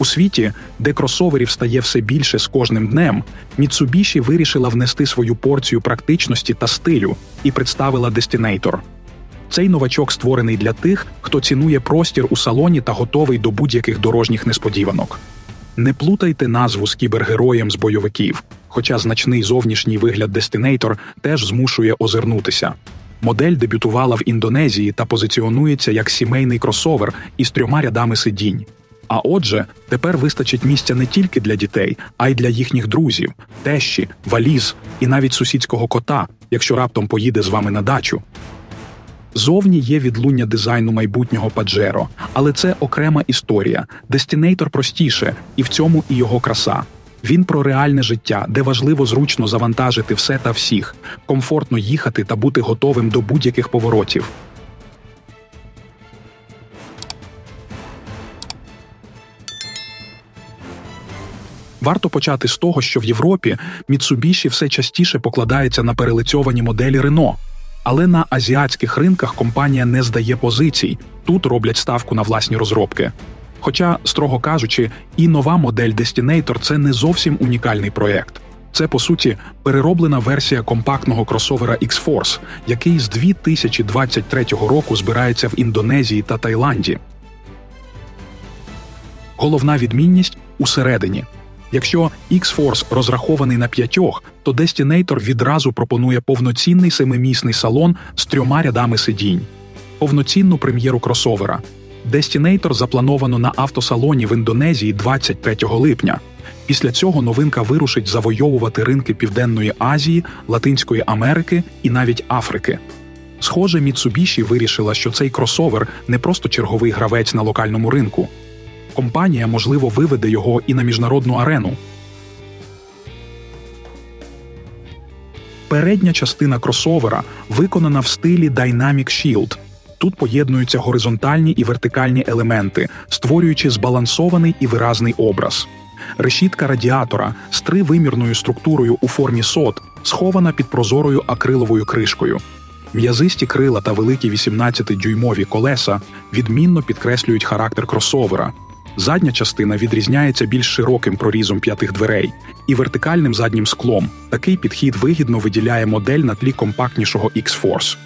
У світі, де кросоверів стає все більше з кожним днем, Mitsubishi вирішила внести свою порцію практичності та стилю і представила Destinator. Цей новачок створений для тих, хто цінує простір у салоні та готовий до будь-яких дорожніх несподіванок. Не плутайте назву з кібергероєм з бойовиків, хоча значний зовнішній вигляд Destinator теж змушує озирнутися. Модель дебютувала в Індонезії та позиціонується як сімейний кросовер із трьома рядами сидінь. А отже, тепер вистачить місця не тільки для дітей, а й для їхніх друзів, тещі, валіз і навіть сусідського кота, якщо раптом поїде з вами на дачу. Зовні є відлуння дизайну майбутнього Паджеро, але це окрема історія. Дестінейтор простіше, і в цьому і його краса. Він про реальне життя, де важливо зручно завантажити все та всіх, комфортно їхати та бути готовим до будь-яких поворотів. Варто почати з того, що в Європі Mitsubishi все частіше покладається на перелицьовані моделі Renault. Але на азіатських ринках компанія не здає позицій, тут роблять ставку на власні розробки. Хоча, строго кажучи, і нова модель Destinator – це не зовсім унікальний проєкт. Це, по суті, перероблена версія компактного кросовера X-Force, який з 2023 року збирається в Індонезії та Таїланді. Головна відмінність усередині. Якщо X-Force розрахований на п'ятьох, то Destinator відразу пропонує повноцінний семимісний салон з трьома рядами сидінь, повноцінну прем'єру кросовера. Destinator заплановано на автосалоні в Індонезії 23 липня. Після цього новинка вирушить завойовувати ринки Південної Азії, Латинської Америки і навіть Африки. Схоже, Mitsubishi вирішила, що цей кросовер не просто черговий гравець на локальному ринку. Компанія, можливо, виведе його і на міжнародну арену. Передня частина кросовера виконана в стилі Dynamic Shield. Тут поєднуються горизонтальні і вертикальні елементи, створюючи збалансований і виразний образ. Решітка радіатора з тривимірною структурою у формі сот схована під прозорою акриловою кришкою. М'язисті крила та великі 18-дюймові колеса відмінно підкреслюють характер кросовера. Задня частина відрізняється більш широким прорізом п'ятих дверей і вертикальним заднім склом. Такий підхід вигідно виділяє модель на тлі компактнішого X-Force.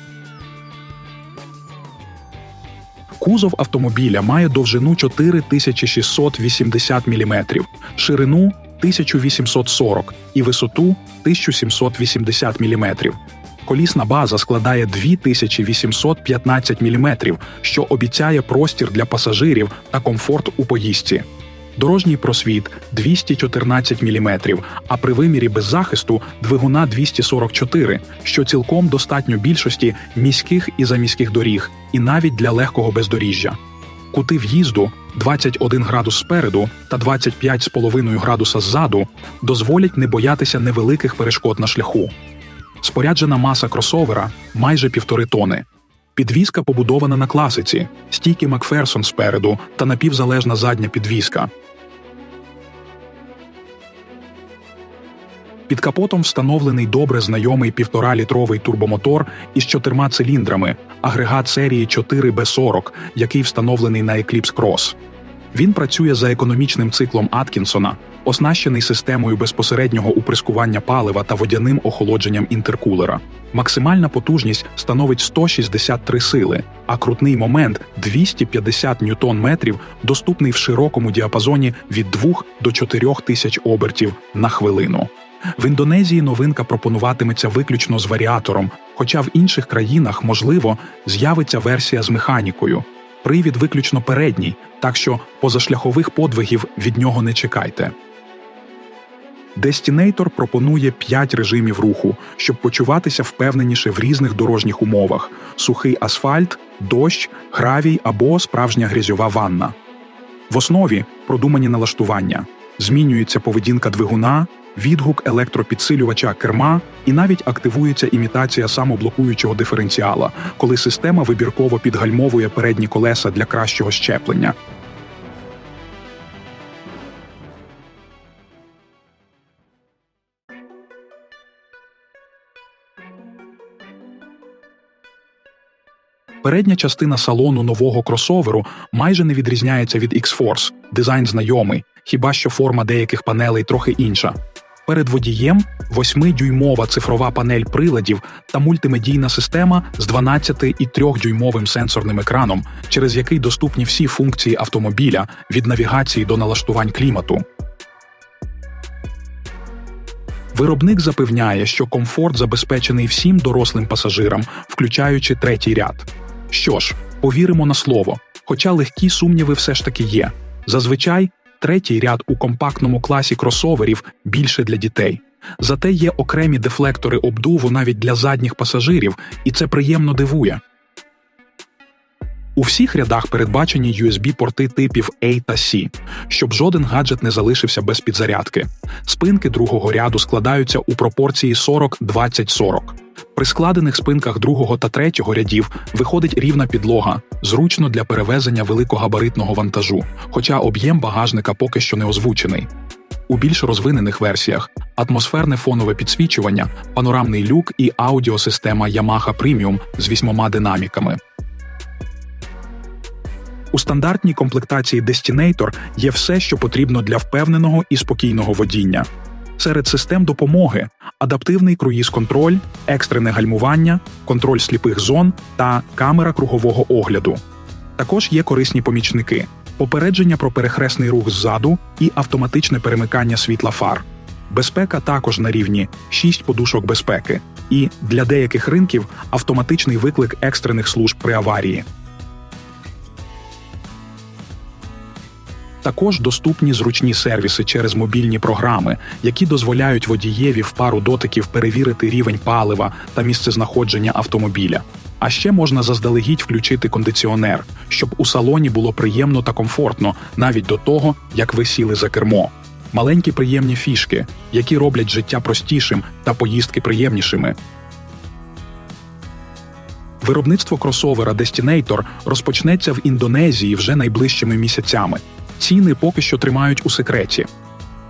Кузов автомобіля має довжину 4680 мм, ширину 1840 і висоту 1780 мм. Колісна база складає 2815 мм, що обіцяє простір для пасажирів та комфорт у поїздці. Дорожній просвіт 214 мм, а при вимірі без захисту двигуна 244, що цілком достатньо більшості міських і заміських доріг, і навіть для легкого бездоріжжя. Кути в'їзду 21 градус спереду та 25,5 градуса ззаду дозволять не боятися невеликих перешкод на шляху. Споряджена маса кросовера майже півтори тони. Підвізка побудована на класиці, стійки Макферсон спереду та напівзалежна задня підвізка. Під капотом встановлений добре знайомий 1,5-літровий турбомотор із чотирма циліндрами, агрегат серії 4B40, який встановлений на Eclipse Cross. Він працює за економічним циклом Аткінсона, оснащений системою безпосереднього уприскування палива та водяним охолодженням інтеркулера. Максимальна потужність становить 163 сили, а крутний момент 250 ньютон-метрів, доступний в широкому діапазоні від 2 до 4 тисяч обертів на хвилину. В Індонезії новинка пропонуватиметься виключно з варіатором, хоча в інших країнах, можливо, з'явиться версія з механікою. Привід виключно передній, так що позашляхових подвигів від нього не чекайте. Destinator пропонує 5 режимів руху, щоб почуватися впевненіше в різних дорожніх умовах: сухий асфальт, дощ, гравій або справжня грязьова ванна. В основі продумані налаштування, змінюється поведінка двигуна, відгук електропідсилювача керма і навіть активується імітація самоблокуючого диференціала, коли система вибірково підгальмовує передні колеса для кращого щеплення. Передня частина салону нового кросоверу майже не відрізняється від X-Force, дизайн знайомий, хіба що форма деяких панелей трохи інша. Перед водієм 8-дюймова цифрова панель приладів та мультимедійна система з 12 і 3-дюймовим сенсорним екраном, через який доступні всі функції автомобіля від навігації до налаштувань клімату. Виробник запевняє, що комфорт забезпечений всім дорослим пасажирам, включаючи третій ряд. Що ж, повіримо на слово, хоча легкі сумніви все ж таки є. Зазвичай третій ряд у компактному класі кросоверів більше для дітей. Зате є окремі дефлектори обдуву навіть для задніх пасажирів, і це приємно дивує. У всіх рядах передбачені USB-порти типів A та C, щоб жоден гаджет не залишився без підзарядки. Спинки другого ряду складаються у пропорції 40-20-40. При складених спинках другого та третього рядів виходить рівна підлога, зручно для перевезення великогабаритного вантажу, хоча об'єм багажника поки що не озвучений. У більш розвинених версіях атмосферне фонове підсвічування, панорамний люк і аудіосистема Yamaha Premium з вісьмома динаміками. У стандартній комплектації Destinator є все, що потрібно для впевненого і спокійного водіння. Серед систем допомоги адаптивний круїз-контроль, екстрене гальмування, контроль сліпих зон та камера кругового огляду. Також є корисні помічники, попередження про перехресний рух ззаду і автоматичне перемикання світла фар. Безпека також на рівні 6 подушок безпеки, і для деяких ринків автоматичний виклик екстрених служб при аварії. Також доступні зручні сервіси через мобільні програми, які дозволяють водієві в пару дотиків перевірити рівень палива та місцезнаходження автомобіля. А ще можна заздалегідь включити кондиціонер, щоб у салоні було приємно та комфортно навіть до того, як ви сіли за кермо. Маленькі приємні фішки, які роблять життя простішим та поїздки приємнішими. Виробництво кросовера Destinator розпочнеться в Індонезії вже найближчими місяцями. Ціни поки що тримають у секреті.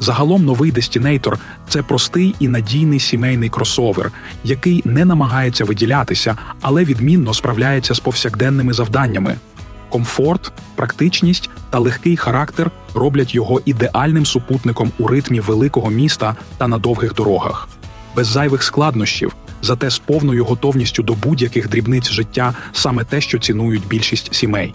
Загалом новий Destinator – це простий і надійний сімейний кросовер, який не намагається виділятися, але відмінно справляється з повсякденними завданнями. Комфорт, практичність та легкий характер роблять його ідеальним супутником у ритмі великого міста та на довгих дорогах. Без зайвих складнощів, зате з повною готовністю до будь-яких дрібниць життя саме те, що цінують більшість сімей.